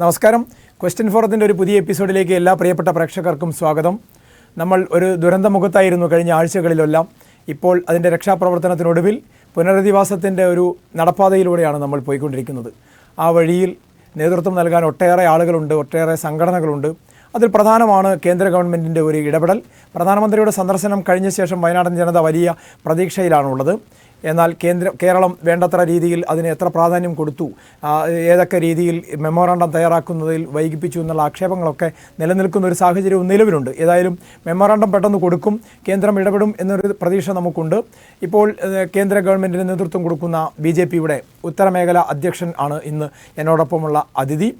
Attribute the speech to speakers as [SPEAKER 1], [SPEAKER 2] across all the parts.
[SPEAKER 1] നമസ്കാരം. ക്വസ്റ്റ്യൻ ഫോറത്തിന്റെ ഒരു പുതിയ എപ്പിസോഡിലേക്ക് എല്ലാ പ്രിയപ്പെട്ട പ്രേക്ഷകർക്കും സ്വാഗതം. നമ്മൾ ഒരു ദുരന്തമുഖത്തായിരുന്നു കഴിഞ്ഞ ആഴ്ചകളിലെല്ലാം. ഇപ്പോൾ അതിന്റെ രക്ഷാപ്രവർത്തനത്തിനൊടുവിൽ പുനരധിവാസത്തിന്റെ ഒരു നടപ്പാതയിലൂടെയാണ് നമ്മൾ പോയിക്കൊണ്ടിരിക്കുന്നത്. ആ വഴിയിൽ നേതൃത്വം നൽകാൻ ഒട്ടേറെ ആളുകളുണ്ട് ഒട്ടേറെ സംഘടനകളുണ്ട്. അതിൽ പ്രധാനമാണ് കേന്ദ്ര ഗവൺമെന്റിന്റെ ഒരു ഇടപെടൽ. പ്രധാനമന്ത്രിയുടെ സന്ദർശനം കഴിഞ്ഞ ശേഷം വയനാടൻ ജനത വലിയ പ്രതീക്ഷയിലാണുള്ളത്. എന്നാൽ കേന്ദ്ര കേരളം വേണ്ടത്ര രീതിയിൽ അതിന് എത്ര പ്രാധാന്യം കൊടുത്തു ഏതൊക്കെ രീതിയിൽ മെമ്മോറാണ്ടം തയ്യാറാക്കുന്നതിൽ വൈകിപ്പിച്ചു എന്നുള്ള ആക്ഷേപങ്ങളൊക്കെ നിലനിൽക്കുന്ന ഒരു സാഹചര്യവും നിലവിലുണ്ട്. ഏതായാലും മെമ്മോറാണ്ടം പെട്ടെന്ന് കൊടുക്കും കേന്ദ്രം ഇടപെടും എന്നൊരു പ്രതീക്ഷ നമുക്കുണ്ട്. ഇപ്പോൾ കേന്ദ്ര ഗവൺമെന്റിന് നേതൃത്വം കൊടുക്കുന്ന ബി ജെ പിയുടെ ഉത്തരമേഖല അധ്യക്ഷൻ ആണ് ഇന്ന് എന്നോടൊപ്പമുള്ള അതിഥി.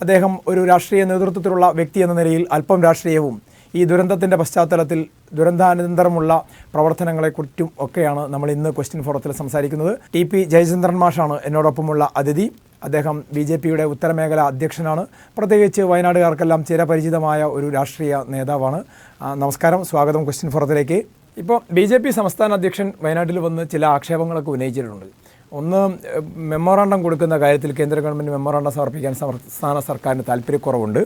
[SPEAKER 1] അദ്ദേഹം ഒരു രാഷ്ട്രീയ നേതൃത്വത്തിലുള്ള വ്യക്തി എന്ന നിലയിൽ അല്പം രാഷ്ട്രീയവും ഈ ദുരന്തത്തിന്റെ പശ്ചാത്തലത്തിൽ ദുരന്താനന്തരമുള്ള പ്രവർത്തനങ്ങളെക്കുറിച്ചും ഒക്കെയാണ് നമ്മൾ ഇന്ന് ക്വസ്റ്റ്യൻ ഫോറത്തിൽ സംസാരിക്കുന്നത്. ടി പി ജയചന്ദ്രൻ മാഷാണ് എന്നോടൊപ്പമുള്ള അതിഥി. അദ്ദേഹം ബി ജെ പിയുടെ ഉത്തരമേഖല അധ്യക്ഷനാണ്. പ്രത്യേകിച്ച് വയനാടുകാർക്കെല്ലാം ചിരപരിചിതമായ ഒരു രാഷ്ട്രീയ നേതാവാണ്. നമസ്കാരം. സ്വാഗതം ക്വസ്റ്റ്യൻ ഫോറത്തിലേക്ക്. ഇപ്പോൾ ബി ജെ പി സംസ്ഥാന അധ്യക്ഷൻ വയനാട്ടിൽ വന്ന് ചില ആക്ഷേപങ്ങളൊക്കെ ഉന്നയിച്ചിട്ടുണ്ട്. ഒന്ന് മെമ്മോറാണ്ടം കൊടുക്കുന്ന കാര്യത്തിൽ കേന്ദ്ര ഗവൺമെന്റ് മെമ്മോറാണ്ടം സമർപ്പിക്കാൻ സംസ്ഥാന സർക്കാരിന് താല്പര്യക്കുറവുണ്ട്.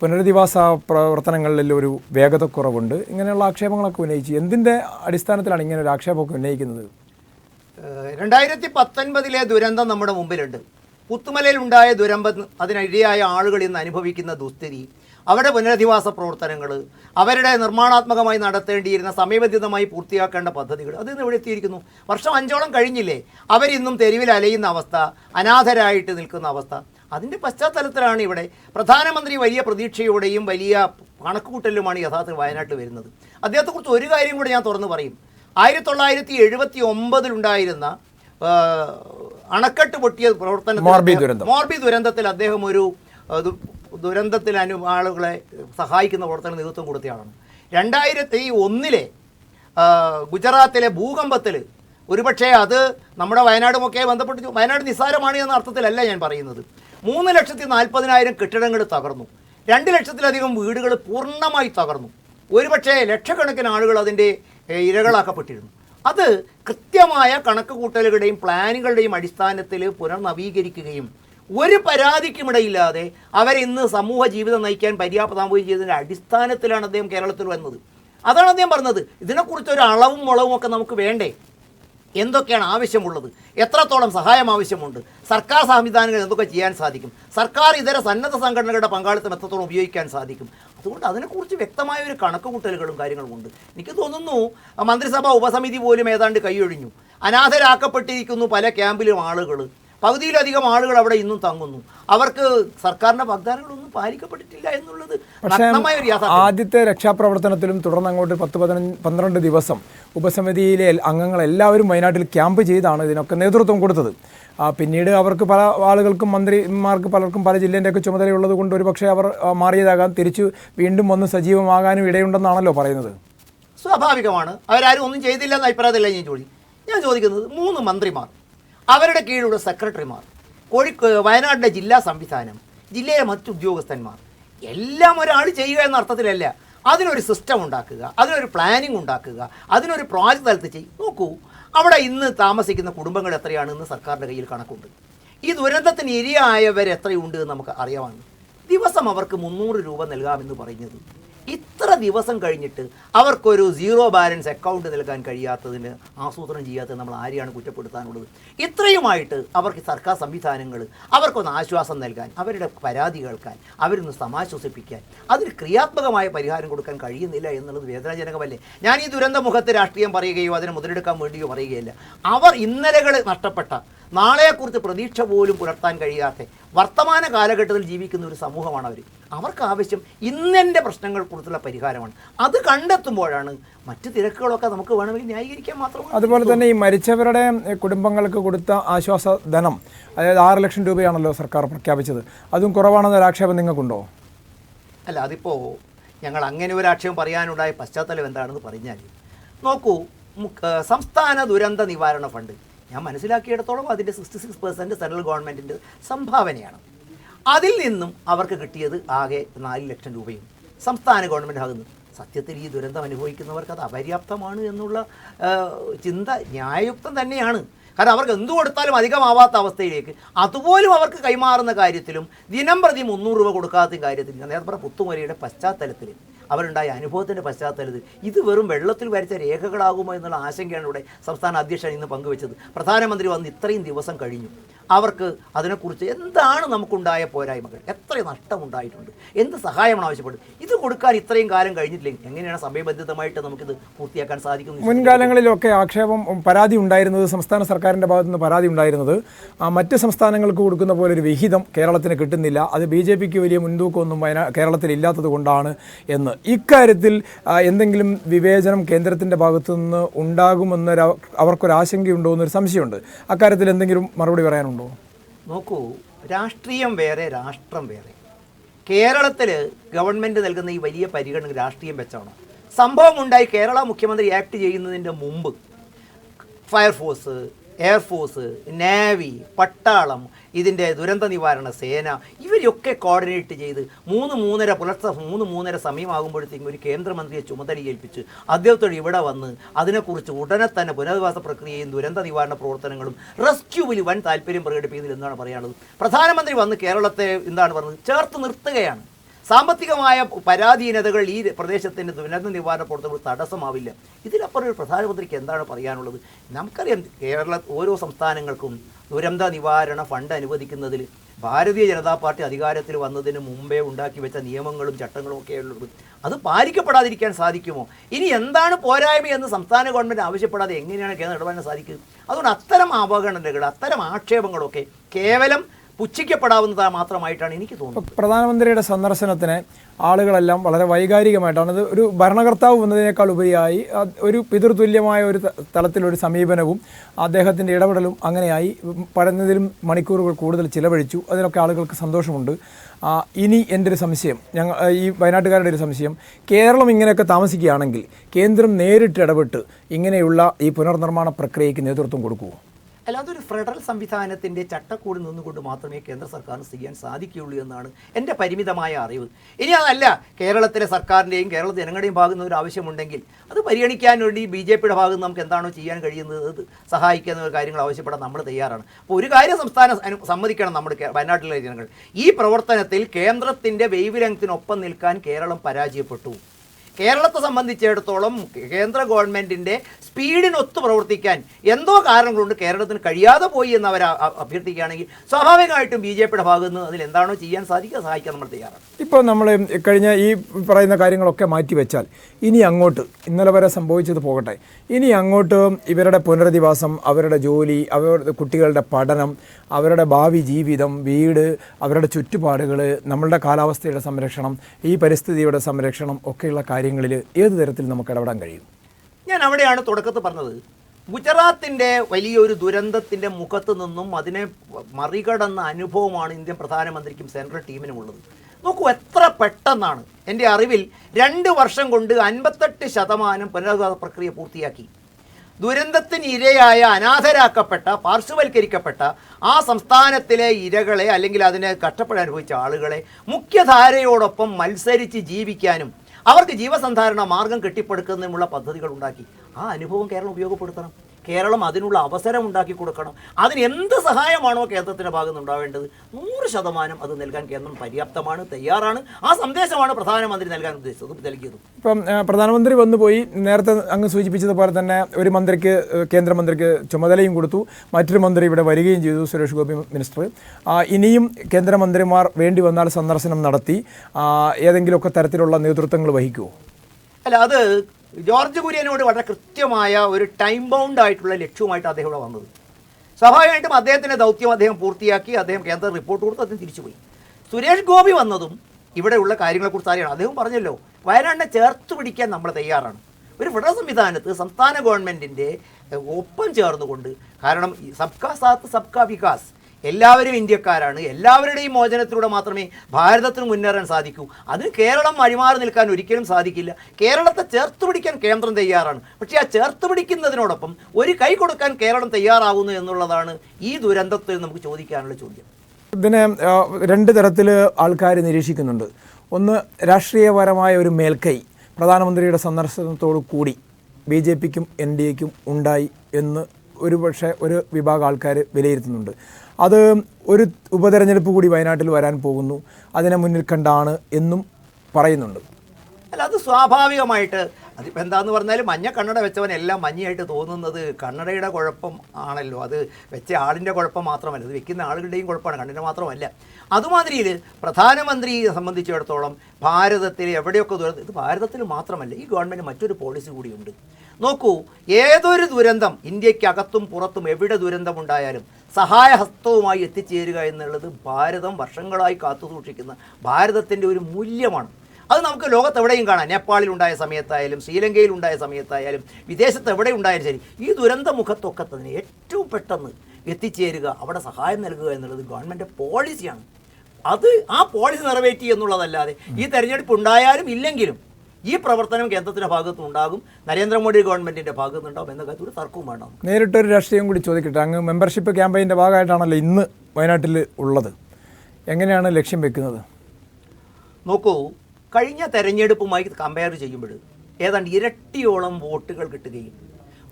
[SPEAKER 1] പുനരധിവാസ പ്രവർത്തനങ്ങളിൽ ഒരു വേഗതക്കുറവുണ്ട്. ഇങ്ങനെയുള്ള ആക്ഷേപങ്ങളൊക്കെ ഉന്നയിച്ചു എന്തിന്റെ അടിസ്ഥാനത്തിലാണ് ഇങ്ങനെ ഒരു ആക്ഷേപമൊക്കെ ഉന്നയിക്കുന്നത്?
[SPEAKER 2] രണ്ടായിരത്തി പത്തൊൻപതിലെ ദുരന്തം നമ്മുടെ മുമ്പിലുണ്ട്. പുത്തുമലയിൽ ഉണ്ടായ ദുരന്തം അതിനിടയായ ആളുകൾ ഇന്ന് അനുഭവിക്കുന്ന ദുസ്ഥിതി അവരുടെ പുനരധിവാസ പ്രവർത്തനങ്ങൾ അവരുടെ നിർമ്മാണാത്മകമായി നടത്തേണ്ടിയിരുന്ന സമയബന്ധിതമായി പൂർത്തിയാക്കേണ്ട പദ്ധതികൾ അത് ഇന്ന് ഇവിടെ എത്തിയിരിക്കുന്നു. വർഷം അഞ്ചോളം കഴിഞ്ഞില്ലേ? അവരിന്നും തെരുവിൽ അലയുന്ന അവസ്ഥ അനാഥരായിട്ട് നിൽക്കുന്ന അവസ്ഥ. അതിന്റെ പശ്ചാത്തലത്തിലാണ് ഇവിടെ പ്രധാനമന്ത്രി വലിയ പ്രതീക്ഷയോടെയും വലിയ കണക്കുകൂട്ടലുമാണ് യഥാർത്ഥത്തിൽ വയനാട്ടിൽ വരുന്നത്. അദ്ദേഹത്തെക്കുറിച്ച് ഒരു കാര്യം കൂടെ ഞാൻ തുറന്നു പറയും. ആയിരത്തി തൊള്ളായിരത്തി എഴുപത്തി ഒമ്പതിലുണ്ടായിരുന്ന അണക്കെട്ട് പൊട്ടിയ പ്രവർത്തനം
[SPEAKER 1] മോർബി ദുരന്തം.
[SPEAKER 2] മോർബി ദുരന്തത്തിൽ അദ്ദേഹം ഒരു ദുരന്തത്തിൽ അനു ആളുകളെ സഹായിക്കുന്ന പ്രവർത്തന നേതൃത്വം കൊടുത്തയാളാണ്. രണ്ടായിരത്തി ഒന്നിലെ ഗുജറാത്തിലെ ഭൂകമ്പത്തിൽ ഒരുപക്ഷെ അത് നമ്മുടെ വയനാടുമൊക്കെ ബന്ധപ്പെട്ട് വയനാട് നിസ്സാരമാണ് എന്ന അർത്ഥത്തിലല്ല ഞാൻ പറയുന്നത്. മൂന്ന് ലക്ഷത്തി നാൽപ്പതിനായിരം കെട്ടിടങ്ങൾ തകർന്നു. രണ്ട് ലക്ഷത്തിലധികം വീടുകൾ പൂർണമായി തകർന്നു. ഒരുപക്ഷെ ലക്ഷക്കണക്കിന് ആളുകൾ അതിന്റെ ഇരകളാക്കപ്പെട്ടിരുന്നു. അത് കൃത്യമായ കണക്ക് കൂട്ടലുകളുടെയും പ്ലാനുകളുടെയും അടിസ്ഥാനത്തിൽ പുനർനവീകരിക്കുകയും ഒരു പരാതിക്കുമിടയില്ലാതെ അവരിന്ന് സമൂഹ ജീവിതം നയിക്കാൻ പര്യാപ്തമാവുകയും ചെയ്തതിന്റെ അടിസ്ഥാനത്തിലാണ് അദ്ദേഹം കേരളത്തിൽ വന്നത് അതാണ് അദ്ദേഹം പറഞ്ഞത്. ഇതിനെക്കുറിച്ച് ഒരു അളവും മുളവും ഒക്കെ നമുക്ക് വേണ്ടേ? എന്തൊക്കെയാണ് ആവശ്യമുള്ളത്? എത്രത്തോളം സഹായം ആവശ്യമുണ്ട്? സർക്കാർ സംവിധാനങ്ങൾ എന്തൊക്കെ ചെയ്യാൻ സാധിക്കും? സർക്കാർ ഇതര സന്നദ്ധ സംഘടനകളുടെ പങ്കാളിത്തം എത്രത്തോളം ഉപയോഗിക്കാൻ സാധിക്കും? അതുകൊണ്ട് അതിനെക്കുറിച്ച് വ്യക്തമായ ഒരു കണക്കുകൂട്ടലുകളും കാര്യങ്ങളും ഉണ്ട്. എനിക്ക് തോന്നുന്നു മന്ത്രിസഭാ ഉപസമിതി പോലും ഏതാണ്ട് കൈയൊഴിഞ്ഞു. അനാഥരാക്കപ്പെട്ടിരിക്കുന്നു പല ക്യാമ്പിലും ആളുകൾ പകുതിയിലധികം ആളുകൾ അവിടെ ഇന്നും തങ്ങുന്നു. അവർക്ക് സർക്കാരിന്റെ വാഗ്ദാനങ്ങളൊന്നും പാലിക്കപ്പെട്ടിട്ടില്ല എന്നുള്ളത് നഗ്നമായ ഒരു യാഥാർത്ഥ്യം.
[SPEAKER 1] ആദ്യത്തെ രക്ഷാപ്രവർത്തനത്തിലും തുടർന്ന് അങ്ങോട്ട് പത്ത് പതിനഞ്ച് പന്ത്രണ്ട് ദിവസം ഉപസമിതിയിലെ അംഗങ്ങൾ എല്ലാവരും വയനാട്ടിൽ ക്യാമ്പ് ചെയ്താണ് ഇതിനൊക്കെ നേതൃത്വം കൊടുത്തത്. ആ, പിന്നീട് അവർക്ക് പല ആളുകൾക്കും മന്ത്രിമാർക്ക് പലർക്കും പല ജില്ലേന്റെയൊക്കെ ചുമതലയുള്ളത് കൊണ്ട് ഒരുപക്ഷെ അവർ മാറിയതാകാം. തിരിച്ചു വീണ്ടും വന്ന് സജീവമാകാനും ഇടയുണ്ടെന്നാണല്ലോ പറയുന്നത്.
[SPEAKER 2] സ്വാഭാവികമാണ്. അവരാരും ഒന്നും ചെയ്തില്ല എന്ന് അഭിപ്രായത്തില്ല ഞാൻ ചോദിക്കും ഞാൻ ചോദിക്കുന്നത് മൂന്ന് മന്ത്രിമാർ. അവരുടെ കീഴിലുള്ള സെക്രട്ടറിമാർ കോഴിക്കോ വയനാടിന്റെ ജില്ലാ സംവിധാനം ജില്ലയിലെ മറ്റു ഉദ്യോഗസ്ഥന്മാർ എല്ലാം ഒരാൾ ചെയ്യുക എന്ന അർത്ഥത്തിലല്ല. അതിനൊരു സിസ്റ്റം ഉണ്ടാക്കുക അതിനൊരു പ്ലാനിങ് ഉണ്ടാക്കുക അതിനൊരു പ്രോജക്റ്റ് തലത്തിൽ ചെയ്യും നോക്കൂ. അവിടെ ഇന്ന് താമസിക്കുന്ന കുടുംബങ്ങൾ എത്രയാണ് ഇന്ന് സർക്കാരിന്റെ കയ്യിൽ കണക്കുണ്ട്. ഈ ദുരന്തത്തിന് ഇരയായവർ എത്രയുണ്ട് എന്ന് നമുക്ക് അറിയാമാണ് ദിവസം അവർക്ക് മുന്നൂറ് രൂപ നൽകാമെന്ന് പറഞ്ഞത്. ഇത്ര ദിവസം കഴിഞ്ഞിട്ട് അവർക്കൊരു സീറോ ബാലൻസ് അക്കൗണ്ട് നൽകാൻ കഴിയാത്തതിന് ആസൂത്രണം ചെയ്യാത്തത് നമ്മൾ ആരെയാണ് കുറ്റപ്പെടുത്താനുള്ളത്? ഇത്രയുമായിട്ട് അവർക്ക് സർക്കാർ സംവിധാനങ്ങൾ അവർക്കൊന്ന് ആശ്വാസം നൽകാൻ അവരുടെ പരാതി കേൾക്കാൻ അവരൊന്ന് സമാശ്വസിപ്പിക്കാൻ അതിന് ക്രിയാത്മകമായ പരിഹാരം കൊടുക്കാൻ കഴിയുന്നില്ല എന്നുള്ളത് വേദനാജനകമല്ലേ? ഞാൻ ഈ ദുരന്ത മുഖത്ത് രാഷ്ട്രീയം പറയുകയോ അതിനെ മുതലെടുക്കാൻ വേണ്ടിയോ പറയുകയല്ല. അവർ ഇന്നലകൾ നഷ്ടപ്പെട്ട നാളെയെക്കുറിച്ച് പ്രതീക്ഷ പോലും പുലർത്താൻ കഴിയാത്ത വർത്തമാന കാലഘട്ടത്തിൽ ജീവിക്കുന്ന ഒരു സമൂഹമാണ് അവർ അവർക്ക് ആവശ്യം ഇന്നെന്റെ പ്രശ്നങ്ങളെക്കുറിച്ചുള്ള പരിഹാരമാണ്. അത് കണ്ടെത്തുമ്പോഴാണ് മറ്റ് തിരക്കുകളൊക്കെ നമുക്ക് വേണമെങ്കിൽ ന്യായീകരിക്കാൻ മാത്രമാണ്
[SPEAKER 1] അതുപോലെ തന്നെ ഈ മരിച്ചവരുടെ കുടുംബങ്ങൾക്ക് കൊടുത്ത ആശ്വാസ ധനം അതായത് ആറ് ലക്ഷം രൂപയാണല്ലോ സർക്കാർ പ്രഖ്യാപിച്ചത്. അതും കുറവാണെന്നൊരു ആക്ഷേപം നിങ്ങൾക്കുണ്ടോ?
[SPEAKER 2] അല്ല അതിപ്പോൾ ഞങ്ങൾ അങ്ങനെ ഒരു ആക്ഷേപം പറയാനുണ്ടായ പശ്ചാത്തലം എന്താണെന്ന് പറഞ്ഞാൽ നോക്കൂ സംസ്ഥാന ദുരന്ത നിവാരണ ഫണ്ട്. ഞാൻ മനസ്സിലാക്കിയിടത്തോളം അതിന്റെ സിക്സ്റ്റി സിക്സ് പെർസെന്റ് സെൻട്രൽ ഗവൺമെന്റിന്റെ സംഭാവനയാണ്. അതിൽ നിന്നും അവർക്ക് കിട്ടിയത് ആകെ നാല് ലക്ഷം രൂപയും. സംസ്ഥാന ഗവൺമെന്റ് ഭാഗത്ത് സത്യത്തിൽ ഈ ദുരന്തം അനുഭവിക്കുന്നവർക്ക് അത് അപര്യാപ്തമാണ് എന്നുള്ള ചിന്ത ന്യായയുക്തം തന്നെയാണ്. കാരണം അവർക്ക് എന്തു കൊടുത്താലും അധികമാവാത്ത അവസ്ഥയിലേക്ക്. അതുപോലും അവർക്ക് കൈമാറുന്ന കാര്യത്തിലും ദിനം പ്രതി മുന്നൂറ് രൂപ കൊടുക്കാത്ത കാര്യത്തിൽ നേരത്തെ പറഞ്ഞ പുത്തുമലയുടെ പശ്ചാത്തലത്തിൽ അവരുണ്ടായ അനുഭവത്തിന്റെ പശ്ചാത്തലത്തിൽ ഇത് വെറും വെള്ളത്തിൽ വരച്ച രേഖകളാകുമോ എന്നുള്ള ആശങ്കയാണ് ഇവിടെ സംസ്ഥാന അധ്യക്ഷൻ ഇന്ന് പങ്കുവച്ചത്. പ്രധാനമന്ത്രി വന്ന് ഇത്രയും ദിവസം കഴിഞ്ഞു. അവർക്ക് അതിനെക്കുറിച്ച് എന്താണ് നമുക്കുണ്ടായ പോരായ്മകൾ? എത്ര നഷ്ടമുണ്ടായിട്ടുണ്ട്? എന്ത് സഹായമാണ് ആവശ്യപ്പെടുന്നത് ഇത് കൊടുക്കാൻ ഇത്രയും കാലം കഴിഞ്ഞിട്ടില്ലെങ്കിൽ എങ്ങനെയാണ് സമയബന്ധിതമായിട്ട് നമുക്കിത് പൂർത്തിയാക്കാൻ സാധിക്കുന്നത്?
[SPEAKER 1] മുൻകാലങ്ങളിലൊക്കെ ആക്ഷേപം പരാതി ഉണ്ടായിരുന്നത് സംസ്ഥാന സർക്കാരിന്റെ ഭാഗത്തുനിന്ന് പരാതി ഉണ്ടായിരുന്നത്. മറ്റ് സംസ്ഥാനങ്ങൾക്ക് കൊടുക്കുന്ന പോലെ ഒരു വിഹിതം കേരളത്തിന് കിട്ടുന്നില്ല. അത് ബി ജെ പിക്ക് വലിയ മുൻതൂക്കമൊന്നും വയനാ കേരളത്തിൽ ഇല്ലാത്തത് കൊണ്ടാണ് എന്ന്. ഇക്കാര്യത്തിൽ എന്തെങ്കിലും വിവേചനം കേന്ദ്രത്തിന്റെ ഭാഗത്തുനിന്ന് ഉണ്ടാകുമെന്നൊരു അവ- അവർക്കൊരു ആശങ്കയുണ്ടോ എന്നൊരു സംശയമുണ്ട്. അക്കാര്യത്തിൽ എന്തെങ്കിലും മറുപടി പറയാനുണ്ടോ?
[SPEAKER 2] നോക്കൂ രാഷ്ട്രീയം വേറെ രാഷ്ട്രം വേറെ. കേരളത്തിൽ ഗവൺമെന്റ് നൽകുന്ന ഈ വലിയ പരിഗണന രാഷ്ട്രീയം വെച്ചാണ്? സംഭവം ഉണ്ടായി കേരള മുഖ്യമന്ത്രി ആക്ട് ചെയ്യുന്നതിന്റെ മുമ്പ്. ഫയർഫോഴ്സ് എയർഫോഴ്സ് നേവി പട്ടാളം ഇതിന്റെ ദുരന്ത നിവാരണ സേന ഇവരൊക്കെ കോർഡിനേറ്റ് ചെയ്ത് മൂന്ന് മൂന്നര പുലർച്ചെ മൂന്ന് മൂന്നര സമയമാകുമ്പോഴത്തേക്കും ഒരു കേന്ദ്രമന്ത്രിയെ ചുമതലയേൽപ്പിച്ച് അദ്ദേഹത്തോട് ഇവിടെ വന്ന് അതിനെക്കുറിച്ച് ഉടനെ തന്നെ പുനരധിവാസ പ്രക്രിയയും ദുരന്ത നിവാരണ പ്രവർത്തനങ്ങളും റെസ്ക്യൂവിൽ വൻ താല്പര്യം പ്രകടിപ്പിക്കുന്നതിൽ എന്താണ് പറയാനുള്ളത്? പ്രധാനമന്ത്രി വന്ന് കേരളത്തെ എന്താണ് പറഞ്ഞത്? ചേർത്ത് നിർത്തുകയാണ്. സാമ്പത്തികമായ പരാധീനതകൾ ഈ പ്രദേശത്തിന്റെ ദുരന്ത നിവാരണ പ്രവർത്തനങ്ങൾ തടസ്സമാവില്ല. ഇതിലപ്പുറം ഒരു പ്രധാനമന്ത്രിക്ക് എന്താണ് പറയാനുള്ളത്? നമുക്കറിയാം കേരള ഓരോ സംസ്ഥാനങ്ങൾക്കും ദുരന്ത നിവാരണ ഫണ്ട് അനുവദിക്കുന്നതിൽ ഭാരതീയ ജനതാ പാർട്ടി അധികാരത്തിൽ വന്നതിന് മുമ്പേ ഉണ്ടാക്കി വെച്ച നിയമങ്ങളും ചട്ടങ്ങളും ഒക്കെ ഉള്ളത് അത് പാലിക്കപ്പെടാതിരിക്കാൻ സാധിക്കുമോ? ഇനി എന്താണ് പോരായ്മ എന്ന് സംസ്ഥാന ഗവൺമെന്റ് ആവശ്യപ്പെടാതെ എങ്ങനെയാണ് കേന്ദ്രം ഇടപെടാൻ സാധിക്കുക? അതുകൊണ്ട് അത്തരം അവഗണനകൾ അത്തരം ആക്ഷേപങ്ങളൊക്കെ കേവലം പുച്ഛിക്കപ്പെടാവുന്നത് മാത്രമായിട്ടാണ് എനിക്ക് തോന്നുന്നത്.
[SPEAKER 1] പ്രധാനമന്ത്രിയുടെ സന്ദർശനത്തിന് ആളുകളെല്ലാം വളരെ വൈകാരികമായിട്ടാണ്. അത് ഒരു ഭരണകർത്താവ് വന്നതിനേക്കാൾ ഉപരിയായി ഒരു പിതൃതുല്യമായ ഒരു തലത്തിലൊരു സമീപനവും അദ്ദേഹത്തിന്റെ ഇടപെടലും അങ്ങനെയായി. പറഞ്ഞതിലും മണിക്കൂറുകൾ കൂടുതൽ ചിലവഴിച്ചു. അതിനൊക്കെ ആളുകൾക്ക് സന്തോഷമുണ്ട്. ഇനി എന്റെ ഒരു സംശയം ഞങ്ങൾ ഈ വയനാട്ടുകാരുടെ ഒരു സംശയം. കേരളം ഇങ്ങനെയൊക്കെ താമസിക്കുകയാണെങ്കിൽ കേന്ദ്രം നേരിട്ട് ഇടപെട്ട് ഇങ്ങനെയുള്ള ഈ പുനർനിർമ്മാണ പ്രക്രിയയ്ക്ക് നേതൃത്വം കൊടുക്കുമോ
[SPEAKER 2] അല്ലാതെ ഒരു ഫെഡറൽ സംവിധാനത്തിന്റെ ചട്ടക്കൂട് നിന്നുകൊണ്ട് മാത്രമേ കേന്ദ്ര സർക്കാരിന് ചെയ്യാൻ സാധിക്കുകയുള്ളൂ എന്നാണ് എന്റെ പരിമിതമായ അറിവ്. ഇനി അതല്ല കേരളത്തിലെ സർക്കാരിന്റെയും കേരള ജനങ്ങളുടെയും ഭാഗത്തുനിന്ന് ഒരു ആവശ്യമുണ്ടെങ്കിൽ അത് പരിഗണിക്കാൻ വേണ്ടി ബി ജെ പിയുടെ ഭാഗത്ത് നമുക്ക് എന്താണോ ചെയ്യാൻ കഴിയുന്നത് സഹായിക്കുന്ന ഒരു കാര്യങ്ങൾ ആവശ്യപ്പെടാൻ നമ്മൾ തയ്യാറാണ്. അപ്പോൾ ഒരു കാര്യം സംസ്ഥാനം സമ്മതിക്കണം നമ്മുടെ വയനാട്ടിലെ ജനങ്ങൾ. ഈ പ്രവർത്തനത്തിൽ കേന്ദ്രത്തിന്റെ ലെങ്ത്തിനൊപ്പം നിൽക്കാൻ കേരളം പരാജയപ്പെട്ടു. കേരളത്തെ സംബന്ധിച്ചിടത്തോളം കേന്ദ്ര ഗവൺമെന്റിന്റെ സ്പീഡിനൊത്ത് പ്രവർത്തിക്കാൻ എന്തോ കാരണങ്ങളുണ്ട്. കേരളത്തിന് കഴിയാതെ പോയി എന്ന് അവർ അഭ്യർത്ഥിക്കുകയാണെങ്കിൽ സ്വാഭാവികമായിട്ടും ബി ജെ പിയുടെ ഭാഗത്ത് നിന്ന് അതിൽ എന്താണോ ചെയ്യാൻ സാധിക്കുക സഹായിക്കാൻ നമ്മൾ തയ്യാറാണ്.
[SPEAKER 1] ഇപ്പോൾ നമ്മൾ കഴിഞ്ഞ ഈ പറയുന്ന കാര്യങ്ങളൊക്കെ മാറ്റി വെച്ചാൽ ഇനി അങ്ങോട്ട് ഇന്നലെ വരെ സംഭവിച്ചത് പോകട്ടെ. ഇനി അങ്ങോട്ട് ഇവരുടെ പുനരധിവാസം അവരുടെ ജോലി അവരുടെ കുട്ടികളുടെ പഠനം അവരുടെ ഭാവി ജീവിതം വീട് അവരുടെ ചുറ്റുപാടുകൾ നമ്മളുടെ കാലാവസ്ഥയുടെ സംരക്ഷണം ഈ പരിസ്ഥിതിയുടെ സംരക്ഷണം ഒക്കെയുള്ള കാര്യങ്ങളിൽ ഏത് തരത്തിൽ നമുക്ക് ഇടപെടാൻ കഴിയും?
[SPEAKER 2] ഞാൻ അവിടെയാണ് തുടക്കത്തിൽ പറഞ്ഞത്. ഗുജറാത്തിന്റെ വലിയൊരു ദുരന്തത്തിന്റെ മുഖത്ത് നിന്നും അതിനെ മറികടന്ന അനുഭവമാണ് ഇന്ത്യൻ പ്രധാനമന്ത്രിക്കും സെൻട്രൽ ടീമിനും ഉള്ളത് നോക്കൂ എത്ര പെട്ടെന്നാണ്. എന്റെ അറിവിൽ രണ്ട് വർഷം കൊണ്ട് അൻപത്തെട്ട് ശതമാനം പുനരധിവാസ പ്രക്രിയ പൂർത്തിയാക്കി. ദുരന്തത്തിന് ഇരയായ അനാഥരാക്കപ്പെട്ട പാർശ്വവൽക്കരിക്കപ്പെട്ട ആ സംസ്ഥാനത്തിലെ ഇരകളെ അല്ലെങ്കിൽ അതിനെ കഷ്ടപ്പെടാൻ അനുഭവിച്ച ആളുകളെ മുഖ്യധാരയോടൊപ്പം മത്സരിച്ച് ജീവിക്കാനും അവർക്ക് ജീവസന്ധാരണ മാർഗം കെട്ടിപ്പടുക്കുന്നതിനുള്ള പദ്ധതികൾ ഉണ്ടാക്കി. ആ അനുഭവം കേരളം ഉപയോഗപ്പെടുത്തണം. കേരളം അതിനുള്ള അവസരം ഉണ്ടാക്കി കൊടുക്കണം. അതിന് എന്ത് സഹായമാണോ കേന്ദ്രത്തിന്റെ ഭാഗത്ത് ഉണ്ടാവേണ്ടത്? നൂറ് ശതമാനം അത് നൽകാൻ കേന്ദ്രം പര്യാപ്തമാണ് തയ്യാറാണ്. ആ സന്ദേശമാണ് പ്രധാനമന്ത്രി നൽകാൻ ഉദ്ദേശിച്ചത്. നൽകിയത്
[SPEAKER 1] ഇപ്പം പ്രധാനമന്ത്രി വന്നുപോയി നേരത്തെ അങ്ങ് സൂചിപ്പിച്ചതുപോലെ തന്നെ ഒരു മന്ത്രിക്ക് കേന്ദ്രമന്ത്രിക്ക് ചുമതലയും കൊടുത്തു. മറ്റൊരു മന്ത്രി ഇവിടെ വരികയും ചെയ്തു സുരേഷ് ഗോപി മിനിസ്റ്റർ. ഇനിയും കേന്ദ്രമന്ത്രിമാർ വേണ്ടി വന്നാൽ സന്ദർശനം നടത്തി. ഏതെങ്കിലുമൊക്കെ തരത്തിലുള്ള നേതൃത്വങ്ങൾ വഹിക്കുമോ
[SPEAKER 2] അല്ല അത് ജോർജ് കുര്യനോട് വളരെ കൃത്യമായ ഒരു ടൈം ബൗണ്ട് ആയിട്ടുള്ള ലക്ഷ്യവുമായിട്ട് അദ്ദേഹം ഇവിടെ വന്നത്. സ്വാഭാവികമായിട്ടും അദ്ദേഹത്തിന്റെ ദൗത്യം അദ്ദേഹം പൂർത്തിയാക്കി അദ്ദേഹം കേന്ദ്ര റിപ്പോർട്ട് കൊടുത്ത് അദ്ദേഹം തിരിച്ചുപോയി. സുരേഷ് ഗോപി വന്നതും ഇവിടെയുള്ള കാര്യങ്ങളെക്കുറിച്ച് അറിയണം. അദ്ദേഹം പറഞ്ഞല്ലോ വയനാടിനെ ചേർത്ത് പിടിക്കാൻ നമ്മൾ തയ്യാറാണ്. ഒരു ഫെഡറൽ സംവിധാനത്ത് സംസ്ഥാന ഗവൺമെന്റിന്റെ ഒപ്പം ചേർന്നുകൊണ്ട് കാരണം സബ്കാ സാത്ത് സബ്കാ വികാസ് എല്ലാവരും ഇന്ത്യക്കാരാണ്. എല്ലാവരുടെയും മോചനത്തിലൂടെ മാത്രമേ ഭാരതത്തിന് മുന്നേറാൻ സാധിക്കൂ. അതിന് കേരളം അഴിമാറി നിൽക്കാൻ ഒരിക്കലും സാധിക്കില്ല. കേരളത്തെ ചേർത്ത് പിടിക്കാൻ കേന്ദ്രം തയ്യാറാണ്. പക്ഷേ ആ ചേർത്ത് പിടിക്കുന്നതിനോടൊപ്പം ഒരു കൈ കൊടുക്കാൻ കേരളം തയ്യാറാകുന്നു എന്നുള്ളതാണ് ഈ ദുരന്തത്തിൽ നമുക്ക് ചോദിക്കാനുള്ള ചോദ്യം.
[SPEAKER 1] ഇതിനെ രണ്ട് തരത്തിൽ ആൾക്കാർ നിരീക്ഷിക്കുന്നുണ്ട്. ഒന്ന് രാഷ്ട്രീയപരമായ ഒരു മേൽക്കൈ പ്രധാനമന്ത്രിയുടെ സന്ദർശനത്തോടു കൂടി ബി ജെ പിക്കും എൻ ഡി എക്കും ഉണ്ടായി എന്ന് ഒരു പക്ഷേ ഒരു വിഭാഗം ആൾക്കാർ വിലയിരുത്തുന്നുണ്ട്. അത് ഒരു ഉപതെരഞ്ഞെടുപ്പ് കൂടി വയനാട്ടിൽ വരാൻ പോകുന്നു. അതിനെ മുന്നിൽ കണ്ടാണ് എന്നും പറയുന്നുണ്ട്.
[SPEAKER 2] അല്ല അത് സ്വാഭാവികമായിട്ട്. അതിപ്പോൾ എന്താന്ന് പറഞ്ഞാൽ മഞ്ഞ കണ്ണട വെച്ചവൻ എല്ലാം മഞ്ഞയായിട്ട് തോന്നുന്നത് കണ്ണടയുടെ കുഴപ്പം ആണല്ലോ. അത് വെച്ച ആളിന്റെ കുഴപ്പം മാത്രമല്ല. അത് വെക്കുന്ന ആളുകളുടെയും കുഴപ്പമാണ് കണ്ണിന്റെ മാത്രമല്ല. അതുമാതിരിയിൽ പ്രധാനമന്ത്രിയെ സംബന്ധിച്ചിടത്തോളം ഭാരതത്തിൽ എവിടെയൊക്കെ ദുരന്തം ഇത് ഭാരതത്തിൽ മാത്രമല്ല ഈ ഗവൺമെന്റ് മറ്റൊരു പോളിസി കൂടിയുണ്ട്. നോക്കൂ ഏതൊരു ദുരന്തം ഇന്ത്യക്കകത്തും പുറത്തും എവിടെ ദുരന്തമുണ്ടായാലും സഹായഹസ്തവുമായി എത്തിച്ചേരുക എന്നുള്ളത് ഭാരതം വർഷങ്ങളായി കാത്തുസൂക്ഷിക്കുന്ന ഭാരതത്തിന്റെ ഒരു മൂല്യമാണ്. അത് നമുക്ക് ലോകത്ത് എവിടെയും കാണാം. നേപ്പാളിൽ ഉണ്ടായ സമയത്തായാലും ശ്രീലങ്കയിൽ ഉണ്ടായ സമയത്തായാലും വിദേശത്ത് എവിടെ ഉണ്ടായാലും ശരി ഈ ദുരന്ത മുഖത്തൊക്കെ തന്നെ ഏറ്റവും പെട്ടെന്ന് എത്തിച്ചേരുക അവിടെ സഹായം നൽകുക എന്നുള്ളത് ഗവൺമെന്റ് പോളിസിയാണ്. അത് ആ പോളിസി നിറവേറ്റി എന്നുള്ളതല്ലാതെ ഈ തെരഞ്ഞെടുപ്പ് ഉണ്ടായാലും ഇല്ലെങ്കിലും ഈ പ്രവർത്തനം കേന്ദ്രത്തിന്റെ ഭാഗത്തു ഉണ്ടാകും. നരേന്ദ്രമോദി ഗവൺമെന്റിന്റെ ഭാഗത്തുനിന്നുണ്ടാകും എന്ന കാര്യത്തിൽ ഒരു തർക്കവും വേണം
[SPEAKER 1] നേരിട്ടൊരു രാഷ്ട്രീയം കൂടി ചോദിക്കട്ടെ. അങ്ങ് മെമ്പർഷിപ്പ് ക്യാമ്പയിന്റെ ഭാഗമായിട്ടാണല്ലോ ഇന്ന് വയനാട്ടിൽ ഉള്ളത്. എങ്ങനെയാണ് ലക്ഷ്യം വെക്കുന്നത്?
[SPEAKER 2] നോക്കൂ കഴിഞ്ഞ തെരഞ്ഞെടുപ്പുമായി കമ്പയർ ചെയ്യുമ്പോൾ ഏതാണ്ട് ഇരട്ടിയോളം വോട്ടുകൾ കിട്ടുകയും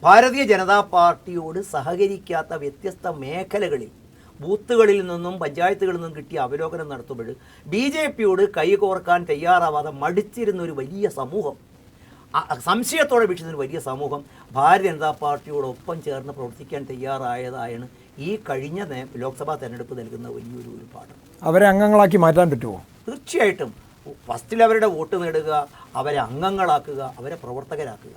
[SPEAKER 2] ഭാരതീയ ജനതാ പാർട്ടിയോട് സഹകരിക്കാത്ത വ്യത്യസ്ത മേഖലകളിൽ ബൂത്തുകളിൽ നിന്നും പഞ്ചായത്തുകളിൽ നിന്നും കിട്ടിയ അവലോകനം നടത്തുമ്പോൾ ബി ജെ പിയോട് കൈകോർക്കാൻ തയ്യാറാവാതെ മടിച്ചിരുന്ന ഒരു വലിയ സമൂഹം സംശയത്തോടെ വീക്ഷിക്കുന്ന ഒരു വലിയ സമൂഹം ഭാരതീയ ജനതാ പാർട്ടിയോടൊപ്പം ചേർന്ന് പ്രവർത്തിക്കാൻ തയ്യാറായതായാണ് ഈ കഴിഞ്ഞ ലോക്സഭാ തെരഞ്ഞെടുപ്പ് നൽകുന്ന വലിയൊരു ഒരു പാഠം.
[SPEAKER 1] അവരെ അംഗങ്ങളാക്കി മാറ്റാൻ പറ്റുമോ
[SPEAKER 2] തീർച്ചയായിട്ടും. ഫസ്റ്റിൽ അവരുടെ വോട്ട് നേടുക അവരെ അംഗങ്ങളാക്കുക അവരെ പ്രവർത്തകരാക്കുക.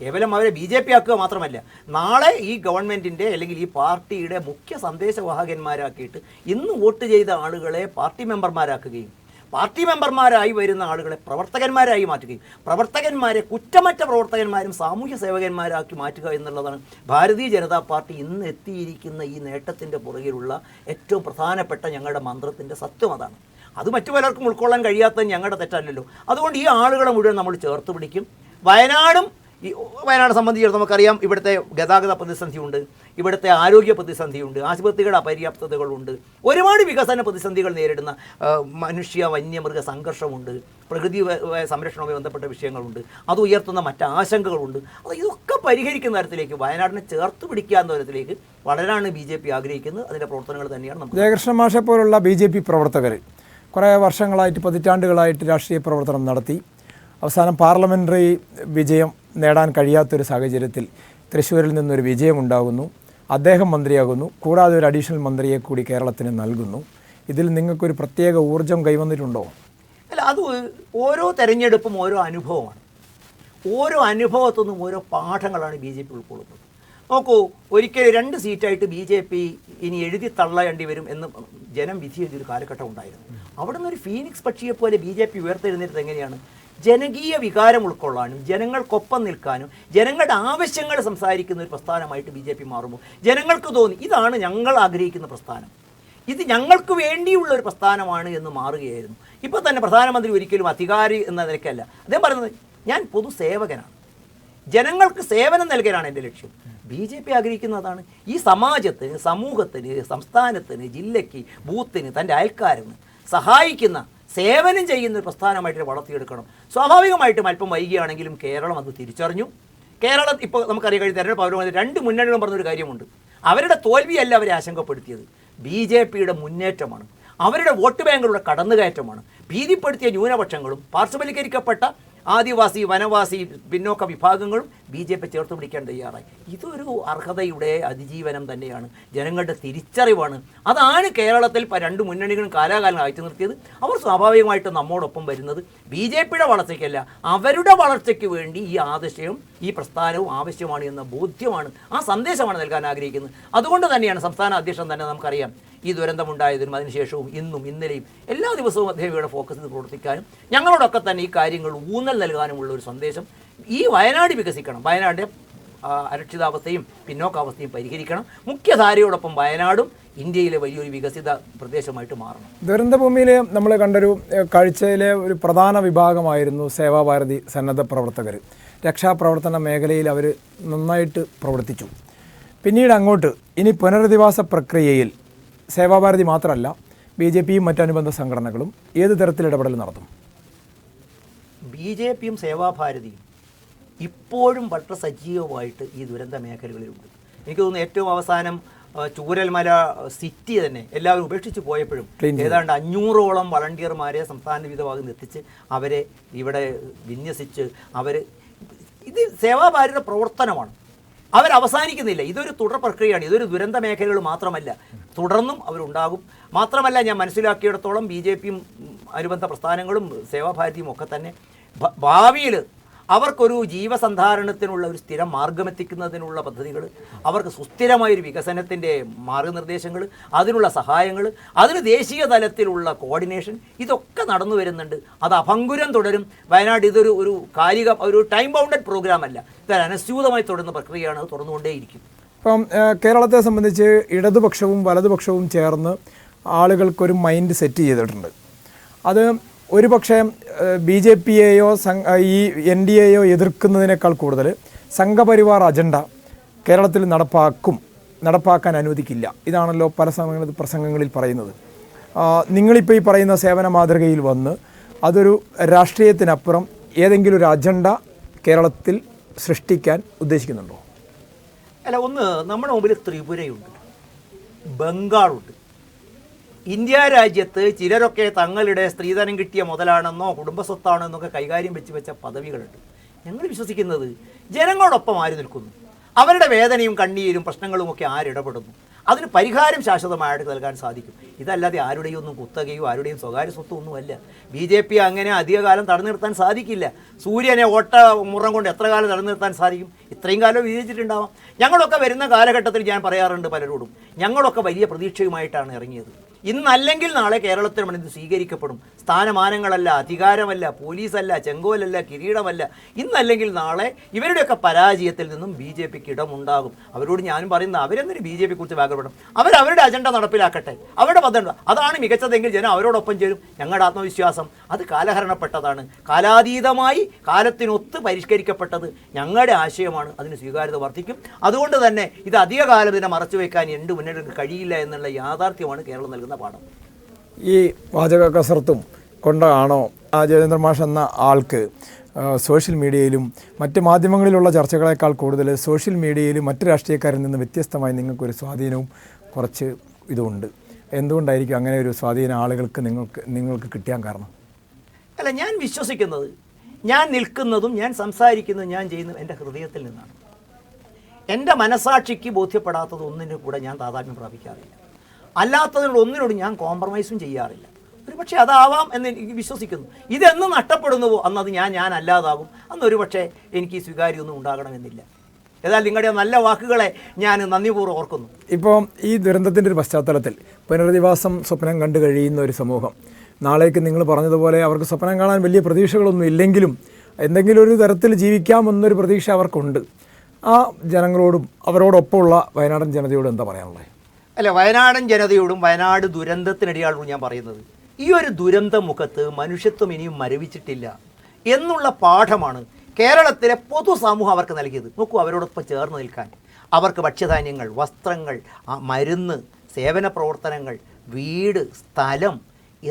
[SPEAKER 2] കേവലം അവരെ ബി ജെ പി ആക്കുക മാത്രമല്ല നാളെ ഈ ഗവൺമെന്റിന്റെ അല്ലെങ്കിൽ ഈ പാർട്ടിയുടെ മുഖ്യ സന്ദേശവാഹകന്മാരാക്കിയിട്ട് ഇന്ന് വോട്ട് ചെയ്ത ആളുകളെ പാർട്ടി മെമ്പർമാരാക്കുകയും പാർട്ടി മെമ്പർമാരായി വരുന്ന ആളുകളെ പ്രവർത്തകന്മാരായി മാറ്റുകയും പ്രവർത്തകന്മാരെ കുറ്റമറ്റ പ്രവർത്തകന്മാരും സാമൂഹ്യ സേവകന്മാരാക്കി മാറ്റുക എന്നുള്ളതാണ് ഭാരതീയ ജനതാ പാർട്ടി ഇന്ന് എത്തിയിരിക്കുന്ന ഈ നേട്ടത്തിന്റെ പുറകിലുള്ള ഏറ്റവും പ്രധാനപ്പെട്ട ഞങ്ങളുടെ മന്ത്രത്തിന്റെ സത്യം അതാണ്. അത് മറ്റു പലർക്കും ഉൾക്കൊള്ളാൻ കഴിയാത്തത് ഞങ്ങളുടെ തെറ്റല്ലല്ലോ. അതുകൊണ്ട് ഈ ആളുകളെ മുഴുവൻ നമ്മൾ ചേർത്ത് പിടിക്കും. വയനാടും ഈ വയനാട് സംബന്ധിച്ചിടത്തോളം നമുക്കറിയാം ഇവിടുത്തെ ഗതാഗത പ്രതിസന്ധിയുണ്ട് ഇവിടുത്തെ ആരോഗ്യ പ്രതിസന്ധിയുണ്ട് ആശുപത്രികളുടെ അപര്യാപ്തതകളുണ്ട് ഒരുപാട് വികസന പ്രതിസന്ധികൾ നേരിടുന്ന മനുഷ്യ വന്യമൃഗ സംഘർഷമുണ്ട് പ്രകൃതി സംരക്ഷണവുമായി ബന്ധപ്പെട്ട വിഷയങ്ങളുണ്ട് അത് ഉയർത്തുന്ന മറ്റ് ആശങ്കകളുണ്ട്. അത് ഇതൊക്കെ പരിഹരിക്കുന്ന തരത്തിലേക്ക് വയനാടിനെ ചേർത്ത് പിടിക്കാവുന്ന തരത്തിലേക്ക് വളരാണ് ബി ജെ പി ആഗ്രഹിക്കുന്നത്. അതിന്റെ പ്രവർത്തനങ്ങൾ തന്നെയാണ് നമ്മൾ
[SPEAKER 1] ജയകൃഷ്ണ മാഷെ പോലുള്ള ബി ജെ പി പ്രവർത്തകർ കുറേ വർഷങ്ങളായിട്ട് പതിറ്റാണ്ടുകളായിട്ട് രാഷ്ട്രീയ പ്രവർത്തനം നടത്തി. അവസാനം പാർലമെന്ററി വിജയം നേടാൻ കഴിയാത്തൊരു സാഹചര്യത്തിൽ തൃശ്ശൂരിൽ നിന്നൊരു വിജയമുണ്ടാകുന്നു. അദ്ദേഹം മന്ത്രിയാകുന്നു. കൂടാതെ ഒരു അഡീഷണൽ മന്ത്രിയെ കൂടി കേരളത്തിന് നൽകുന്നു. ഇതിൽ നിങ്ങൾക്കൊരു പ്രത്യേക ഊർജം കൈവന്നിട്ടുണ്ടോ?
[SPEAKER 2] അല്ല അത് ഓരോ തെരഞ്ഞെടുപ്പും ഓരോ അനുഭവമാണ്. ഓരോ അനുഭവത്തു നിന്നും ഓരോ പാഠങ്ങളാണ് ബി ജെ പി ഉൾക്കൊള്ളുന്നത്. നോക്കൂ ഒരിക്കലും രണ്ട് സീറ്റായിട്ട് ബി ജെ പി ഇനി എഴുതി തള്ളേണ്ടി വരും എന്ന് ജനം വിധി എഴുതിയൊരു കാലഘട്ടം ഉണ്ടായിരുന്നു. അവിടെ നിന്ന് ഒരു ഫീനിക്സ് പക്ഷിയെ പോലെ ബി ജെ പി ഉയർത്തെഴുന്നേറ്റത് എങ്ങനെയാണ്? ജനകീയ വികാരം ഉൾക്കൊള്ളാനും ജനങ്ങൾക്കൊപ്പം നിൽക്കാനും ജനങ്ങളുടെ ആവശ്യങ്ങൾ സംസാരിക്കുന്ന ഒരു പ്രസ്ഥാനമായിട്ട് ബി ജെ പി മാറുമ്പോൾ ജനങ്ങൾക്ക് തോന്നി ഇതാണ് ഞങ്ങൾ ആഗ്രഹിക്കുന്ന പ്രസ്ഥാനം. ഇത് ഞങ്ങൾക്ക് വേണ്ടിയുള്ള ഒരു പ്രസ്ഥാനമാണ് എന്ന് മാറുകയായിരുന്നു. ഇപ്പോൾ തന്നെ പ്രധാനമന്ത്രി ഒരിക്കലും അധികാരി എന്ന നിലയ്ക്കല്ല. അദ്ദേഹം പറയുന്നത് ഞാൻ പൊതുസേവകനാണ്. ജനങ്ങൾക്ക് സേവനം നൽകാനാണ് എന്റെ ലക്ഷ്യം. ബി ജെ പി ആഗ്രഹിക്കുന്നതാണ്. ഈ സമാജത്തിന് സമൂഹത്തിന് സംസ്ഥാനത്തിന് ജില്ലയ്ക്ക് ബൂത്തിന് തന്റെ അയൽക്കാരന് സഹായിക്കുന്ന സേവനം ചെയ്യുന്ന ഒരു പ്രസ്ഥാനമായിട്ട് വളർത്തിയെടുക്കണം. സ്വാഭാവികമായിട്ടും അല്പം വൈകിയാണെങ്കിലും കേരളം അത് തിരിച്ചറിഞ്ഞു. കേരളം ഇപ്പോൾ നമുക്കറിയാം കഴിഞ്ഞ തെരഞ്ഞെടുപ്പ് അവർ രണ്ട് മുന്നണികളും പറഞ്ഞൊരു കാര്യമുണ്ട്. അവരുടെ തോൽവിയല്ല അവരെ ആശങ്കപ്പെടുത്തിയത്. ബി ജെ പിയുടെ മുന്നേറ്റമാണ്. അവരുടെ വോട്ട് ബാങ്കുകളുടെ കടന്നുകയറ്റമാണ്. ഭീതിപ്പെടുത്തിയ ന്യൂനപക്ഷങ്ങളും പാർശ്വവൽക്കരിക്കപ്പെട്ട ആദിവാസി വനവാസി പിന്നോക്ക വിഭാഗങ്ങളും ബി ജെ പി ചേർത്ത് പിടിക്കാൻ തയ്യാറായി. ഇതൊരു അർഹതയുടെ അതിജീവനം തന്നെയാണ്. ജനങ്ങളുടെ തിരിച്ചറിവാണ്. അതാണ് കേരളത്തിൽ രണ്ട് മുന്നണികളും കാലാകാലം അയച്ചു നിർത്തിയത്. അവർ സ്വാഭാവികമായിട്ടും നമ്മോടൊപ്പം വരുന്നത് ബി ജെ പിയുടെ വളർച്ചയ്ക്കല്ല അവരുടെ വളർച്ചയ്ക്ക് വേണ്ടി ഈ ആദർശവും ഈ പ്രസ്ഥാനവും ആവശ്യമാണ് എന്ന ബോധ്യമാണ് ആ സന്ദേശമാണ് നൽകാൻ ആഗ്രഹിക്കുന്നത്. അതുകൊണ്ട് തന്നെയാണ് സംസ്ഥാന അധ്യക്ഷൻ തന്നെ നമുക്കറിയാം ഈ ദുരന്തമുണ്ടായതിനും അതിനുശേഷവും ഇന്നും ഇന്നലെയും എല്ലാ ദിവസവും അദ്ദേഹം ഫോക്കസ് ചെയ്ത് പ്രവർത്തിക്കാനും ഞങ്ങളോടൊക്കെ തന്നെ ഈ കാര്യങ്ങൾ ഊന്നൽ നൽകാനുമുള്ള ഒരു സന്ദേശം ഈ വയനാട് വികസിക്കണം. വയനാട് അരക്ഷിതാവസ്ഥയും പിന്നോക്കാവസ്ഥയും പരിഹരിക്കണം. മുഖ്യധാരയോടൊപ്പം വയനാടും ഇന്ത്യയിലെ വലിയൊരു വികസിത പ്രദേശമായിട്ട് മാറണം.
[SPEAKER 1] ദുരന്തഭൂമിയിൽ നമ്മൾ കണ്ടൊരു കാഴ്ചയിലെ ഒരു പ്രധാന വിഭാഗമായിരുന്നു സേവാഭാരതി സന്നദ്ധ പ്രവർത്തകർ രക്ഷാപ്രവർത്തന മേഖലയിൽ അവർ നന്നായിട്ട് പ്രവർത്തിച്ചു. പിന്നീട് അങ്ങോട്ട് ഇനി പുനരധിവാസ പ്രക്രിയയിൽ സേവാഭാരതി മാത്രമല്ല ബി ജെ പിയും മറ്റനുബന്ധ സംഘടനകളും ഏത് തരത്തിൽ ഇടപെടൽ നടത്തും?
[SPEAKER 2] ബി ജെ പിയും സേവാഭാരതിയും ഇപ്പോഴും വളരെ സജീവമായിട്ട് ഈ ദുരന്ത മേഖലകളിലുണ്ട്. എനിക്ക് തോന്നുന്നു ഏറ്റവും അവസാനം ചൂരൽമല സിറ്റി തന്നെ എല്ലാവരും ഉപേക്ഷിച്ച് പോയപ്പോഴും. ഏതാണ്ട് അഞ്ഞൂറോളം വളണ്ടിയർമാരെ സംസ്ഥാന വിധഭാഗം എത്തിച്ച് അവരെ ഇവിടെ വിന്യസിച്ച് അവർ ഇത് സേവാഭാരത പ്രവർത്തനമാണ്. അവസാനിക്കുന്നില്ല. ഇതൊരു തുടർ പ്രക്രിയയാണ്. ഇതൊരു ദുരന്ത മേഖലകൾ മാത്രമല്ല. തുടർന്നും അവരുണ്ടാകും. മാത്രമല്ല ഞാൻ മനസ്സിലാക്കിയിടത്തോളം ബി ജെ പിയും അനുബന്ധ പ്രസ്ഥാനങ്ങളും സേവാഭാരതിയും ഒക്കെ തന്നെ ഭാവിയിൽ അവർക്കൊരു ജീവസന്ധാരണത്തിനുള്ള ഒരു സ്ഥിരം മാർഗമെത്തിക്കുന്നതിനുള്ള പദ്ധതികൾ അവർക്ക് സുസ്ഥിരമായ ഒരു വികസനത്തിന്റെ മാർഗനിർദ്ദേശങ്ങൾ അതിനുള്ള സഹായങ്ങൾ അതിന് ദേശീയ തലത്തിലുള്ള കോർഡിനേഷൻ ഇതൊക്കെ നടന്നു വരുന്നുണ്ട്. അത് അഭങ്കുരം തുടരും. വയനാട് ഇതൊരു ഒരു കാലിക ഒരു ടൈം ബൗണ്ടഡ് പ്രോഗ്രാം അല്ല. ഇത് അനസ്യൂതമായി തുടരുന്ന പ്രക്രിയയാണ് തുടർന്നുകൊണ്ടേയിരിക്കും
[SPEAKER 1] ഇപ്പം കേരളത്തെ സംബന്ധിച്ച് ഇടതുപക്ഷവും വലതുപക്ഷവും ചേർന്ന് ആളുകൾക്കൊരു മൈൻഡ് സെറ്റ് ചെയ്തിട്ടുണ്ട്. അത് ഒരു പക്ഷേ ബി ജെ പിയെയോ ഈ എൻ ഡി എയോ എതിർക്കുന്നതിനേക്കാൾ കൂടുതൽ സംഘപരിവാർ അജണ്ട കേരളത്തിൽ നടപ്പാക്കും നടപ്പാക്കാൻ അനുവദിക്കില്ല. ഇതാണല്ലോ പല സമയങ്ങളിൽ പ്രസംഗങ്ങളിൽ പറയുന്നത്. നിങ്ങളിപ്പോൾ ഈ പറയുന്ന സേവന മാതൃകയിൽ വന്ന് അതൊരു രാഷ്ട്രീയത്തിനപ്പുറം ഏതെങ്കിലും ഒരു അജണ്ട കേരളത്തിൽ സൃഷ്ടിക്കാൻ ഉദ്ദേശിക്കുന്നുണ്ടോ?
[SPEAKER 2] അല്ല ഒന്ന് നമ്മുടെ മുമ്പിൽ ത്രിപുരയുണ്ട്. ബംഗാളുണ്ട്. ഇന്ത്യ രാജ്യത്ത് ചിലരൊക്കെ തങ്ങളുടെ സ്ത്രീധനം കിട്ടിയ മുതലാണെന്നോ കുടുംബസ്വത്താണോ എന്നൊക്കെ കൈകാര്യം വെച്ച് വെച്ച പദവികളുണ്ട്. ഞങ്ങൾ വിശ്വസിക്കുന്നത് ജനങ്ങളോടൊപ്പം ആര് നിൽക്കുന്നു? അവരുടെ വേദനയും കണ്ണീരും പ്രശ്നങ്ങളും ഒക്കെ ആരിടപെടുന്നു അതിന് പരിഹാരം ശാശ്വതമായിട്ട് നൽകാൻ സാധിക്കും. ഇതല്ലാതെ ആരുടെയും ഒന്നും കുത്തകയോ ആരുടെയും സ്വകാര്യ സ്വത്തോ ഒന്നുമല്ല ബി ജെ പി അങ്ങനെ അധികകാലം തടഞ്ഞു നിർത്താൻ സാധിക്കില്ല. സൂര്യനെ ഒട്ട മുറം കൊണ്ട് എത്ര കാലം തടഞ്ഞു നിർത്താൻ സാധിക്കും? ഇത്രയും കാലം വിജയിച്ചിട്ടുണ്ടാവാം. ഞങ്ങളൊക്കെ വരുന്ന കാലഘട്ടത്തിൽ ഞാൻ പറയാറുണ്ട് പലരോടും. ഞങ്ങളൊക്കെ വലിയ പ്രതീക്ഷയുമായിട്ടാണ് ഇറങ്ങിയത്. ഇന്നല്ലെങ്കിൽ നാളെ കേരളത്തിൽ ഇത് സ്വീകരിക്കപ്പെടും. സ്ഥാനമാനങ്ങളല്ല അധികാരമല്ല പോലീസല്ല ചെങ്കോലല്ല കിരീടമല്ല. ഇന്നല്ലെങ്കിൽ നാളെ ഇവരുടെയൊക്കെ പരാജയത്തിൽ നിന്നും ബി ജെ പിക്ക് ഇടമുണ്ടാകും. അവരോട് ഞാനും പറയുന്നത് അവരെന്തിന് ബി ജെ പി കുറിച്ച് വ്യാഗ്രപ്പെടണം അവർ അവരുടെ അജണ്ട നടപ്പിലാക്കട്ടെ. അവരുടെ പദ്ധതി അതാണ് മികച്ചതെങ്കിൽ ജനം അവരോടൊപ്പം ചേരും. ഞങ്ങളുടെ ആത്മവിശ്വാസം അത് കാലഹരണപ്പെട്ടതാണ്. കാലാതീതമായി കാലത്തിനൊത്ത് പരിഷ്കരിക്കപ്പെട്ടത് ഞങ്ങളുടെ ആശയമാണ്. അതിന് സ്വീകാര്യത വർദ്ധിക്കും. അതുകൊണ്ട് തന്നെ ഇത് അധികകാലം ഇതിനെ മറച്ചു വയ്ക്കാൻ എന്ത് മുന്നേറ്റം കഴിയില്ല എന്നുള്ള യാഥാർത്ഥ്യമാണ് കേരളം നൽകുന്ന പാഠം.
[SPEAKER 1] ഈ വാചക കസർത്തും കൊണ്ടാണോ രാജേന്ദ്ര മാഷ് എന്ന ആൾക്ക് സോഷ്യൽ മീഡിയയിലും മറ്റ് മാധ്യമങ്ങളിലുള്ള ചർച്ചകളേക്കാൾ കൂടുതൽ സോഷ്യൽ മീഡിയയിലും മറ്റ് രാഷ്ട്രീയക്കാരിൽ നിന്ന് വ്യത്യസ്തമായി നിങ്ങൾക്കൊരു സ്വാധീനവും കുറച്ച് ഇതുമുണ്ട് എന്തുകൊണ്ടായിരിക്കും അങ്ങനെ ഒരു സ്വാധീനം ആളുകൾക്ക് നിങ്ങൾക്ക് നിങ്ങൾക്ക് കിട്ടിയാൻ കാരണം?
[SPEAKER 2] അല്ല ഞാൻ വിശ്വസിക്കുന്നത് ഞാൻ നിൽക്കുന്നതും ഞാൻ സംസാരിക്കുന്നതും ഞാൻ ചെയ്യുന്നതും എന്റെ ഹൃദയത്തിൽ നിന്നാണ്. എന്റെ മനസാക്ഷിക്ക് ബോധ്യപ്പെടാത്തത് ഒന്നിനും കൂടെ ഞാൻ താതാത്മ്യം പ്രാപിക്കാറില്ല. അല്ലാത്തതിനോട് ഒന്നിനോട് ഞാൻ കോംപ്രമൈസും ചെയ്യാറില്ല. ഒരു പക്ഷേ അതാവാം എന്ന് എനിക്ക് വിശ്വസിക്കുന്നു. ഇതെന്ന് നഷ്ടപ്പെടുന്നുവോ? അന്നത് ഞാൻ ഞാൻ അല്ലാതാകും. അന്ന് ഒരു പക്ഷേ എനിക്ക് സ്വീകാര്യമൊന്നും ഉണ്ടാകണമെന്നില്ല. ഏതായാലും നിങ്ങളുടെ നല്ല വാക്കുകളെ ഞാൻ നന്ദിപൂർവം ഓർക്കുന്നു.
[SPEAKER 1] ഇപ്പോൾ ഈ ദുരന്തത്തിന്റെ ഒരു പശ്ചാത്തലത്തിൽ പുനരധിവാസം സ്വപ്നം കണ്ടു കഴിയുന്ന ഒരു സമൂഹം. നാളേക്ക് നിങ്ങൾ പറഞ്ഞതുപോലെ അവർക്ക് സ്വപ്നം കാണാൻ വലിയ പ്രതീക്ഷകളൊന്നും ഇല്ലെങ്കിലും എന്തെങ്കിലും ഒരു തരത്തിൽ ജീവിക്കാമെന്നൊരു പ്രതീക്ഷ അവർക്കുണ്ട്. ആ ജനങ്ങളോടും അവരോടൊപ്പമുള്ള വയനാടൻ ജനതയോടും എന്താ പറയാനുള്ളത്?
[SPEAKER 2] അല്ല വയനാടൻ ജനതയോടും വയനാട് ദുരന്തത്തിനിടയാളോടും ഞാൻ പറയുന്നത് ഈ ഒരു ദുരന്ത മുഖത്ത് മനുഷ്യത്വം ഇനിയും മരവിച്ചിട്ടില്ല എന്നുള്ള പാഠമാണ് കേരളത്തിലെ പൊതുസമൂഹം അവർക്ക് നൽകിയത്. നോക്കൂ അവരോടൊപ്പം ചേർന്ന് നിൽക്കാൻ. അവർക്ക് ഭക്ഷ്യധാന്യങ്ങൾ വസ്ത്രങ്ങൾ മരുന്ന് സേവന പ്രവർത്തനങ്ങൾ വീട് സ്ഥലം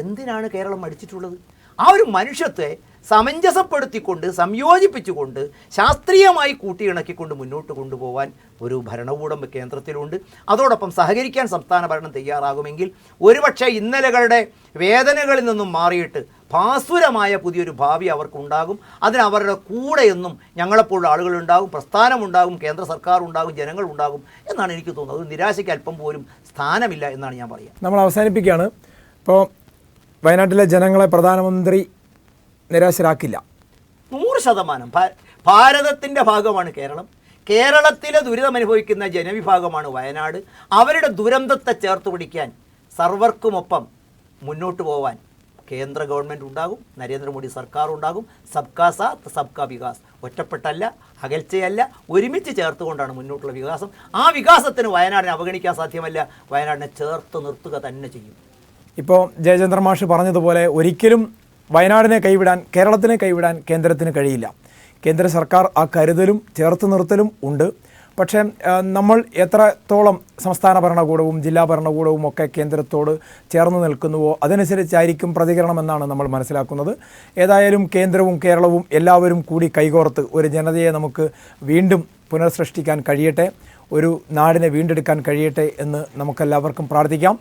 [SPEAKER 2] എന്തിനാണ് കേരളം മടിച്ചിട്ടുള്ളത്? ആ ഒരു മനുഷ്യത്തെ സമഞ്ജസപ്പെടുത്തിക്കൊണ്ട് സംയോജിപ്പിച്ചുകൊണ്ട് ശാസ്ത്രീയമായി കൂട്ടിയിണക്കിക്കൊണ്ട് മുന്നോട്ട് കൊണ്ടുപോകാൻ ഒരു ഭരണകൂടം കേന്ദ്രത്തിലുണ്ട്. അതോടൊപ്പം സഹകരിക്കാൻ സംസ്ഥാന ഭരണം തയ്യാറാകുമെങ്കിൽ ഒരുപക്ഷെ ഇന്നലകളുടെ വേദനകളിൽ നിന്നും മാറിയിട്ട് ഭാസുരമായ പുതിയൊരു ഭാവി അവർക്കുണ്ടാകും. അതിന് അവരുടെ കൂടെയെന്നും എന്നും ഞങ്ങളെപ്പോലുള്ള ആളുകളുണ്ടാകും പ്രസ്ഥാനമുണ്ടാകും കേന്ദ്ര സർക്കാർ ഉണ്ടാകും ജനങ്ങളുണ്ടാകും എന്നാണ് എനിക്ക് തോന്നുന്നത്. നിരാശയ്ക്ക് അല്പം പോലും സ്ഥാനമില്ല എന്നാണ് ഞാൻ പറയുക.
[SPEAKER 1] നമ്മൾ അവസാനിപ്പിക്കുകയാണ്. ഇപ്പോൾ വയനാട്ടിലെ ജനങ്ങളെ പ്രധാനമന്ത്രി നിരാശരാക്കില്ല.
[SPEAKER 2] നൂറ് ശതമാനം. ഭാരതത്തിന്റെ ഭാഗമാണ് കേരളം. കേരളത്തിലെ ദുരിതമനുഭവിക്കുന്ന ജനവിഭാഗമാണ് വയനാട്. അവരുടെ ദുരന്തത്തെ ചേർത്ത് പിടിക്കാൻ സർവർക്കുമൊപ്പം മുന്നോട്ട് പോവാൻ കേന്ദ്ര ഗവൺമെന്റ് ഉണ്ടാകും നരേന്ദ്രമോദി സർക്കാർ ഉണ്ടാകും. സബ്കാ സാത്ത് സബ്കാ വികാസ്. ഒറ്റപ്പെട്ടല്ല അകൽച്ചയല്ല ഒരുമിച്ച് ചേർത്തുകൊണ്ടാണ് മുന്നോട്ടുള്ള വികാസം. ആ വികാസത്തിന് വയനാടിനെ അവഗണിക്കാൻ സാധ്യമല്ല. വയനാടിനെ ചേർത്ത് നിർത്തുക തന്നെ ചെയ്യും.
[SPEAKER 1] ഇപ്പോൾ ജയചന്ദ്ര മാഷ് പറഞ്ഞതുപോലെ ഒരിക്കലും വയനാടിനെ കൈവിടാൻ കേരളത്തിനെ കൈവിടാൻ കേന്ദ്രത്തിന് കഴിയില്ല. കേന്ദ്ര സർക്കാർ ആ കരുതലും ചേർത്ത് നിർത്തലും ഉണ്ട്. പക്ഷേ നമ്മൾ എത്രത്തോളം സംസ്ഥാന ഭരണകൂടവും ജില്ലാ ഭരണകൂടവും ഒക്കെ കേന്ദ്രത്തോട് ചേർന്ന് നിൽക്കുന്നുവോ അതനുസരിച്ചായിരിക്കും പ്രതികരണം എന്നാണ് നമ്മൾ മനസ്സിലാക്കുന്നത്. ഏതായാലും കേന്ദ്രവും കേരളവും എല്ലാവരും കൂടി കൈകോർത്ത് ഒരു ജനതയെ നമുക്ക് വീണ്ടും പുനഃസൃഷ്ടിക്കാൻ കഴിയട്ടെ ഒരു നാടിനെ വീണ്ടെടുക്കാൻ കഴിയട്ടെ എന്ന് നമുക്കെല്ലാവർക്കും പ്രാർത്ഥിക്കാം.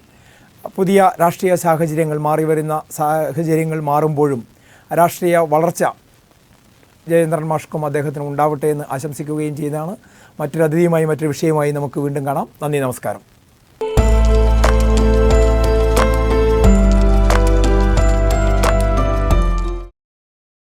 [SPEAKER 1] പുതിയ രാഷ്ട്രീയ സാഹചര്യങ്ങൾ മാറി വരുന്ന സാഹചര്യങ്ങൾ മാറുമ്പോഴും രാഷ്ട്രീയ വളർച്ച ജയേന്ദ്രൻ മാഷ്ക്കും അദ്ദേഹത്തിന് ഉണ്ടാവട്ടെ എന്ന് ആശംസിക്കുകയും ചെയ്താണ് മറ്റൊരു അതിഥിയുമായി മറ്റൊരു വിഷയമായി നമുക്ക് വീണ്ടും കാണാം. നന്ദി നമസ്കാരം.